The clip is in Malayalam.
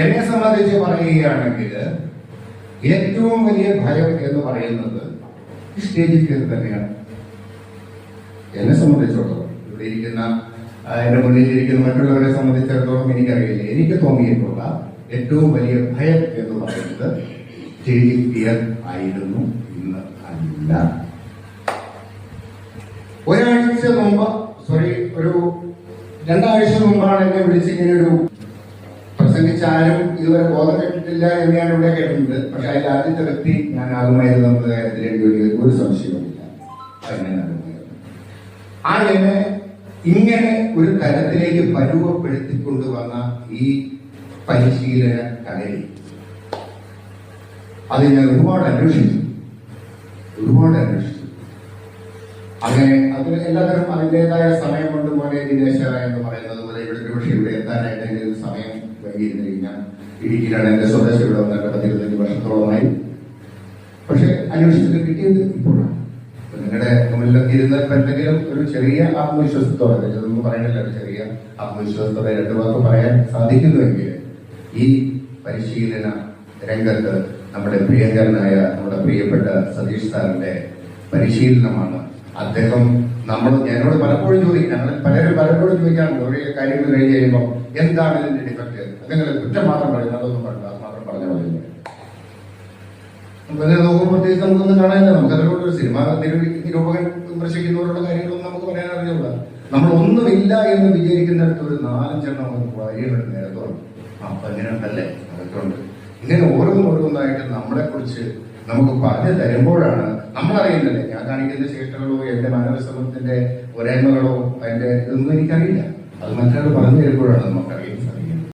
എന്നെ സംബന്ധിച്ച് പറയുകയാണെങ്കിൽ ഏറ്റവും വലിയ ഭയം എന്ന് പറയുന്നത് സ്റ്റേജിൽ കയറി തന്നെയാണ്. എന്നെ സംബന്ധിച്ചിടത്തോളം. ഇവിടെ ഇരിക്കുന്ന മുന്നിൽ ഇരിക്കുന്ന മറ്റുള്ളവരെ സംബന്ധിച്ചിടത്തോളം എനിക്കറിയില്ല. എനിക്ക് തോന്നിയിട്ടുള്ള ഏറ്റവും വലിയ ഭയം എന്ന് പറയുന്നത് സ്റ്റേജിൽ ഫിയർ ആയിരുന്നു ഇന്ന് അല്ല. ഒരാഴ്ച മുമ്പ് സോറി ഒരു രണ്ടാഴ്ച മുമ്പാണ് എന്നെ വിളിച്ചിങ്ങനെ ഒരു പ്രസംഗിച്ചാലും ഇതുവരെ ബോധം കെട്ടിട്ടില്ല എന്ന് ഇവിടെ കേട്ടിട്ടുണ്ട്. പക്ഷെ അതിൽ ആദ്യത്തെ വ്യക്തി ഞാൻ ആകുമായിരുന്നു എന്ന കാര്യത്തിൽ വേണ്ടി ഒരു സംശയവുമില്ല ആ എന്നെ ഇങ്ങനെ ഒരു തരത്തിലേക്ക് പരുവപ്പെടുത്തിക്കൊണ്ട് വന്ന ഈ പരിശീലന കലയിൽ അത് ഞാൻ ഒരുപാട് അന്വേഷിച്ചു. ഒരുപാട് അന്വേഷിച്ചു. അങ്ങനെ അത് എല്ലാതരം അതിന്റെതായ സമയം കൊണ്ട് പോലെ വിദേശ എന്ന് പറയുന്നത് പോലെ ഇവിടെ പക്ഷേ ഇവിടെ എത്താനായിട്ട് സമയം ഞാൻ ഇടുക്കിയിലാണ് എന്റെ സ്വദേശം ഇവിടെ വന്നിട്ട് പത്തിരുപത്തഞ്ച് വർഷത്തോളമായി. പക്ഷെ അന്വേഷിച്ചിട്ട് കിട്ടിയത് ഇപ്പോഴാണ്. നിങ്ങളുടെ ഇരുന്നപ്പോൾ എന്തെങ്കിലും ഒരു ചെറിയ ആത്മവിശ്വാസത്തോടെ ഇതൊന്നും പറയണില്ല ഒരു ചെറിയ ആത്മവിശ്വാസത്തോടെ രണ്ടു വാക്ക് പറയാൻ സാധിക്കുന്നുവെങ്കിൽ ഈ പരിശീലന രംഗത്ത് നമ്മുടെ പ്രിയങ്കരനായ നമ്മുടെ പ്രിയപ്പെട്ട സതീഷ് സാറിന്റെ പരിശീലനമാണ്. അദ്ദേഹം നമ്മൾ ഞാനോട് പലപ്പോഴും ചോദിക്കും ഞങ്ങൾ പലപ്പോഴും ചോദിക്കാറുണ്ട് ഒരേ കാര്യങ്ങൾ കഴിഞ്ഞ് കഴിയുമ്പോൾ എന്താണ് ഇതിന്റെ ഡിഫക്റ്റ് നിങ്ങൾ കുറ്റം മാത്രം പറയുന്നത് അതൊന്നും പറയണ്ട അത് മാത്രം പറഞ്ഞാൽ മതി. നമുക്ക് നോക്കുമ്പോഴത്തേക്ക് നമുക്കൊന്നും കാണാനില്ല. നമുക്ക് അതിനോട് ഒരു സിനിമ നിരൂ- നിരൂപകൻ വിമർശിക്കുന്നവരുടെ കാര്യങ്ങളൊന്നും നമുക്ക് പറയാൻ അറിയില്ല. നമ്മൾ ഒന്നുമില്ല എന്ന് വിചാരിക്കുന്നിടത്ത് ഒരു നാലഞ്ചെണ്ണം നമുക്ക് വരികളുടെ നേരത്തോളം അപ്പൊ അങ്ങനെയുണ്ടല്ലേ അതൊക്കെ ഉണ്ട്. ഇങ്ങനെ ഓരോന്നോരോന്നായിട്ട് നമ്മളെ കുറിച്ച് നമുക്ക് പറഞ്ഞു തരുമ്പോഴാണ് നമ്മൾ അറിയുന്നില്ലേ ഞാൻ കാണിക്കുന്ന ചേഷ്ടകളോ എന്റെ മാനവസമത്തിന്റെ ഒരേമകളോ അതിന്റെ ഇതൊന്നും എനിക്കറിയില്ല. അത് മറ്റൊരാൾ പറഞ്ഞു തരുമ്പോഴാണ് നമുക്കറിയാം